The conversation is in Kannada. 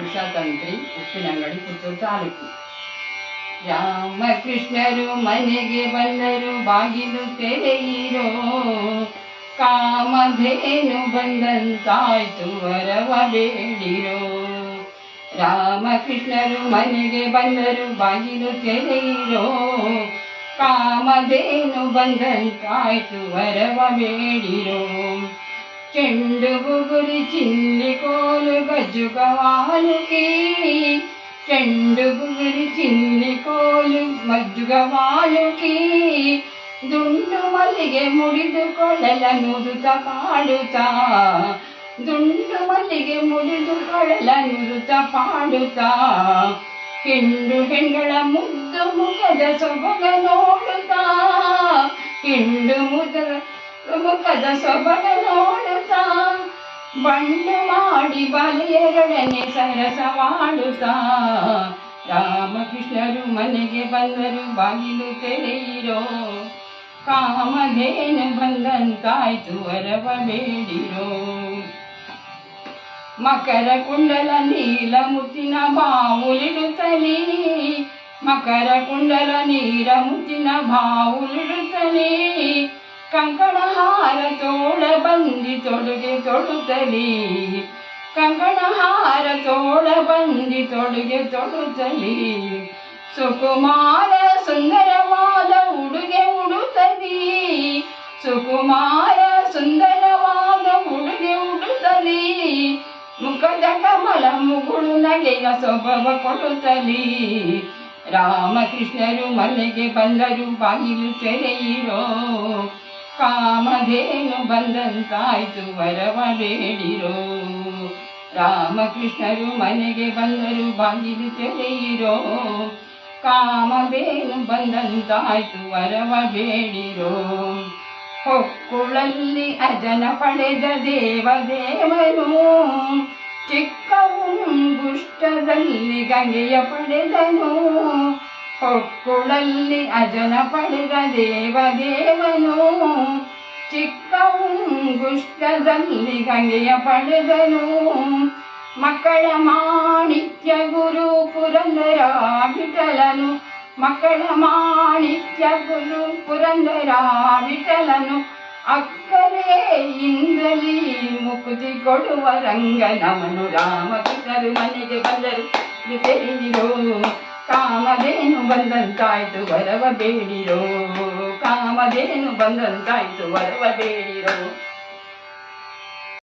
ಉಷಾತಂತ್ರಿ ಉಪ್ಪಿನಂಗಡಿ ಪುತ್ತೂರು ತಾಲೂಕು ರಾಮಕೃಷ್ಣರು ಮನೆಗೆ ಬಂದರು ಬಾಗಿಲು ತೆರೆಯಿರೋ ಕಾಮಧೇನು ಬಂದಂತಾಯ್ತು ವರವ ಬೇಡಿರೋ ರಾಮಕೃಷ್ಣರು ಮನೆಗೆ ಬಂದರು ಬಾಗಿಲು ತೆರೆಯಿರೋ ಕಾಮಧೇನು ಬಂದಂತಾಯ್ತು ವರವ ಬೇಡಿರೋ ಚೆಂಡು ಬುಗುರಿ ಚಿಲ್ಲಿ ಕೋಲು ಗಜ್ಜುಗವಾಲುಕಿ ಚೆಂಡು ಬುಗುರಿ ಚಿಲ್ಲಿ ಕೋಲು ಮಜ್ಜುಗವಾಲುಕಿ ದುಂಡು ಮಲ್ಲಿಗೆ ಮುಡಿದು ಕೊಳಲ ನುರುತ ಪಾಡುತ್ತಾ ದುಂಡು ಮಲ್ಲಿಗೆ ಮುಡಿದು ಕೊಳಲ ನುರುತ ಪಾಡುತ್ತಾ ಹೆಂಡು ಹೆಂಗಳ ಮುದ್ದು ಮುಖದ ಸೊಬಗ ನೋಡುತ್ತಾ ಹೆಂಡು ಮುದ ಮುಖದ ಸೊಬಗ ನೋಡುತ್ತಾ ಬಂಡು ಮಾಡಿ ಬಲಿಯರೊಡನೆ ಸರಸವಾಡುತ್ತಾ ರಾಮಕೃಷ್ಣರು ಮನೆಗೆ ಬಂದರು ಬಾಗಿಲು ತೆರೆಯಿರೋ ಕಾಮಧೇನು ಬಂದಂತಾಯ್ತು ವರವ ಬೇಡಿರೋ ಮಕರ ಕುಂಡಲ ನೀಲ ಮುತ್ತಿನ ಬಾವುಲಿಡುತ್ತಲೇ ಮಕರ ಕುಂಡಲ ನೀರ ಮುತ್ತಿನ ಬಾವುಲಿಡುತ್ತಲೇ ಕಂಕಣ ಹಾರ ತೋಳ ಬಂದಿ ತೊಡುಗೆ ತೊಡುತ್ತಲಿ. ಕಂಕಣ ಹಾರ ತೋಳ ಬಂದಿ ತೊಡುಗೆ ತೊಡುತ್ತಲಿ. ಸುಕುಮಾರ ಸುಂದರವಾದ ಉಡುಗೆ ಉಡುತ್ತಲಿ. ಸುಕುಮಾರ ಸುಂದರವಾದ ಉಡುಗೆ ಉಡುತ್ತಲಿ. ಮುಖದ ಕಮಲ ಮುಗುಳು ನಗೆಯ ಸೊಬವ ಕೊಡುತ್ತಲಿ. ರಾಮಕೃಷ್ಣರು ಮನೆಗೆ ಬಂದರು ಬಾಗಿಲು ತೆರೆಯಿರೋ. ಕಾಮಧೇನು ಬಂದಂತಾಯ್ತು, ವರವ ಬೇಡಿರೋ. ರಾಮಕೃಷ್ಣರು ಮನೆಗೆ ಬಂದರು ಬಾಗಿಲು ತೆರೆಯಿರೋ. ಕಾಮಧೇನು ಬಂದಂತಾಯ್ತು, ವರವ ಬೇಡಿರೋ. ಹೊಕ್ಕುಳಲ್ಲಿ ಅಜನ ಪಡೆದ ಚಿಕ್ಕ ಉಗುಷ್ಟದಲ್ಲಿ ಗಂಗೆಯ ಪಡೆದನು. ಹೊಕ್ಕುಳಲ್ಲಿ ಅಜನ ಪಡೆದ ದೇವದೇವನು ಚಿಕ್ಕವುಂಗುಷ್ಟದಲ್ಲಿ ಗಂಗೆಯ ಪಡೆದನು ಮಕ್ಕಳ ಮಾಣಿಕ್ಯ ಗುರು ಪುರಂದರ ವಿಠಲನು ಮಕ್ಕಳ ಮಾಣಿಕ್ಯ ಗುರು ಪುರಂದರ ವಿಠಲನು ಅಕ್ಕರೆ ಇಂದಲಿ ಮುಕುತಿ ಕೊಡುವ ರಂಗನವನು. ರಾಮಕೃಷ್ಣರು ಮನೆಗೆ ಬಂದರು. ತೆರೆದಿರೋ ಕಾಮದೇನು ಬಂದಂತಾಯ್ತು ಬರವ ಬೇಡಿರೋ. ಕಾಮದೇನು ಬಂದಂತಾಯ್ತು ಬರವ ಬೇಡಿರೋ.